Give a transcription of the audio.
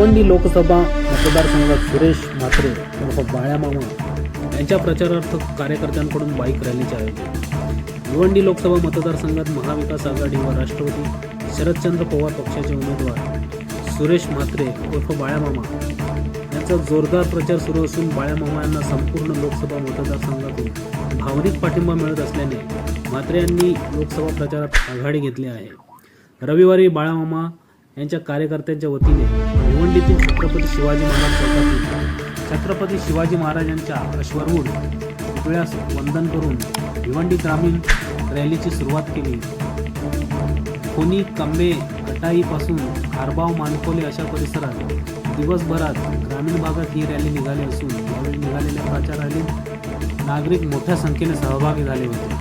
भिवंडी लोकसभा मतदारसंघात सुरेश म्हात्रे उर्फ बाळ्यामामा यांच्या प्रचारार्थ कार्यकर्त्यांकडून बाईक रॅलीचे आयोजन. भिवंडी लोकसभा मतदारसंघात महाविकास आघाडी व राष्ट्रवादी शरदचंद्र पवार पक्षाचे उमेदवार सुरेश म्हात्रे उर्फ बाळ्यामामा यांचा जोरदार प्रचार सुरू असून बाळ्यामामा यांना संपूर्ण लोकसभा मतदारसंघातून भावनिक पाठिंबा मिळत असल्याने म्हात्रे यांनी लोकसभा प्रचारात आघाडी घेतली आहे. रविवारी बाळामामा यांच्या कार्यकर्त्यांच्या वतीने भिवंडीतील छत्रपती शिवाजी महाराज चौकातील छत्रपती शिवाजी महाराजांच्या अश्वरूढ पुतळ्यास वंदन करून भिवंडी ग्रामीण रॅलीची सुरुवात केली. कोणी कंबे कटाईपासून खारबाव मानकोले अशा परिसरात दिवसभरात ग्रामीण भागात ही रॅली निघाली असून यावेळी निघालेल्या प्रचार रॅलीत नागरिक मोठ्या संख्येने सहभागी झाले होते.